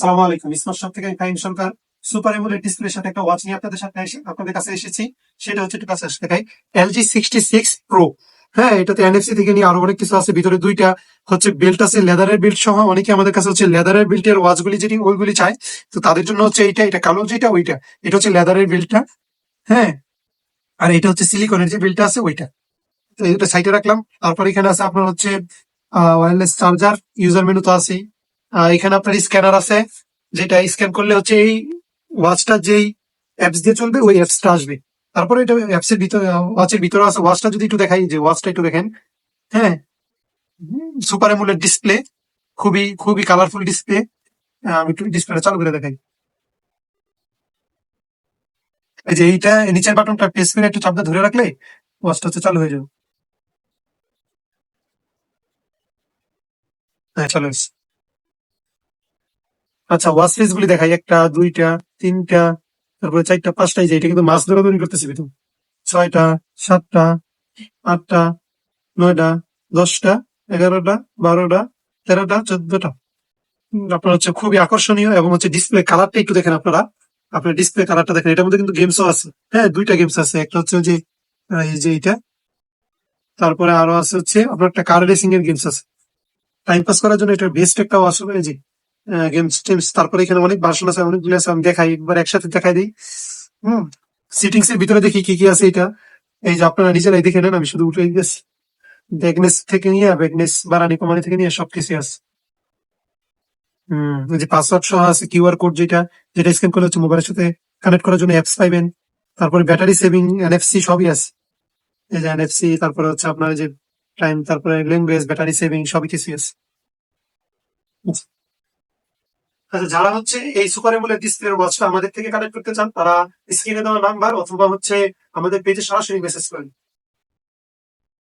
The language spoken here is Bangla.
সালাম আলাইকুম। স্মার্ট শপ থেকে ফাহিম সরকার। সুপার এমুলেট ডিসপ্লের সাথে একটা ওয়াচ নিয়ে আপনাদের সাথে আপনাদের কাছে এসেছি। সেটা হচ্ছে একটু কাছে আসতে এলজি সিক্সটি সিক্স প্রো। হ্যাঁ এটাতে এনএফসি থেকে নিয়ে আরও অনেক কিছু আছে। ভিতরে দুইটা হচ্ছে বেল্ট আছে লেদারের বেল্ট সহ। অনেকে আমাদের কাছে হচ্ছে লেদারের বেল্টের ওয়াচগুলি যেটি, ওইগুলি চায়। তো তাদের জন্য হচ্ছে এইটা, এটা কালো যেটা, ওইটা। এটা হচ্ছে লেদারের বেল্টটা হ্যাঁ আর এটা হচ্ছে সিলিকনের যে বেল্টটা আছে, ওইটা। তো এটা সাইডে রাখলাম। তারপর এখানে আছে আপনার হচ্ছে ওয়্যারলেস চার্জার ইউজার মেনু তো আছেই। এখানে আপনার স্ক্যানার আছে, যেটা স্ক্যান করলে হচ্ছে এই ওয়াচটা যেই অ্যাপস দিয়ে চলবে, ওই অ্যাপসটা আসবে। তারপরে এটা অ্যাপস এর ভিতরে ওয়াচের ভিতরে আছে ওয়াচটা যদি একটু দেখাই, যে ওয়াচটা একটু দেখেন হ্যাঁ। সুপার এমুলেট ডিসপ্লে খুবই খুবই কালারফুল ডিসপ্লে আমি একটু ডিসপ্লেটা চালু করে দেখাই। এই যে এইটা নিচের বাটনটা প্রেস করে একটু চাপটা ধরে রাখলে ওয়াচটা হচ্ছে চালু হয়ে যাবে। হ্যাঁ চালু হয়েছে। আচ্ছা ওয়াচ ফেস গুলি দেখাই। একটা, দুইটা, তিনটা, তারপরে চারটা, পাঁচটা, এই যে, এটা কিন্তু মাছ দৌড়াদৌড়ি করতেছি ভিতর ছয়টা, সাতটা, আটটা, নয়টা, দশটা, এগারোটা, বারোটা, তেরোটা, চোদ্দটা। আপনার হচ্ছে খুবই আকর্ষণীয় এবং হচ্ছে ডিসপ্লে কালারটা একটু দেখেন আপনারা। আপনার ডিসপ্লে কালারটা দেখেন, এটার মধ্যে কিন্তু গেমসও আছে। হ্যাঁ দুইটা গেমস আছে। একটা হচ্ছে যে এই যে এটা তারপরে আরও আছে হচ্ছে, আপনার একটা কার রেসিং এর গেমস আছে। টাইম পাস করার জন্য এটা বেস্ট একটা আসলে যে গেমস টেমস তারপরে এখানে অনেক ভার্সন আছে, অনেকগুলো আছে, আমি দেখাই, একবার একসাথে দেখাই দিই। হুম সিটিংস এর ভিতরে দেখি কি কি আছে এটা। এই যে আপনারা নিজেরাই দেখে নেন, আমি শুধু উঠে গেছি। ব্যাগনেস থেকে নিয়ে ব্যাগনেস বাড়ানি, কমানি থেকে নিয়ে সবকিছু আছে। হুম যে পাসওয়ার্ড সহ আছে কিউআর কোড যেটা যেটা স্ক্যান করলে হচ্ছে মোবাইলের সাথে কানেক্ট করার জন্য অ্যাপস পাইবেন। তারপরে ব্যাটারি সেভিং এনএফসি সবই আছে। এই যে এনএফসি তারপরে হচ্ছে আপনার যে টাইম তারপরে ল্যাঙ্গুয়েজ ব্যাটারি সেভিং সবই কিছু আছে। আচ্ছা যারা হচ্ছে এই সুপার এমুলেট ডিসপ্লে ওয়াচটা আমাদের থেকে কানেক্ট করতে চান, তারা স্ক্রিনে দেওয়া নাম্বার অথবা হচ্ছে আমাদের পেজে সরাসরি মেসেজ করেন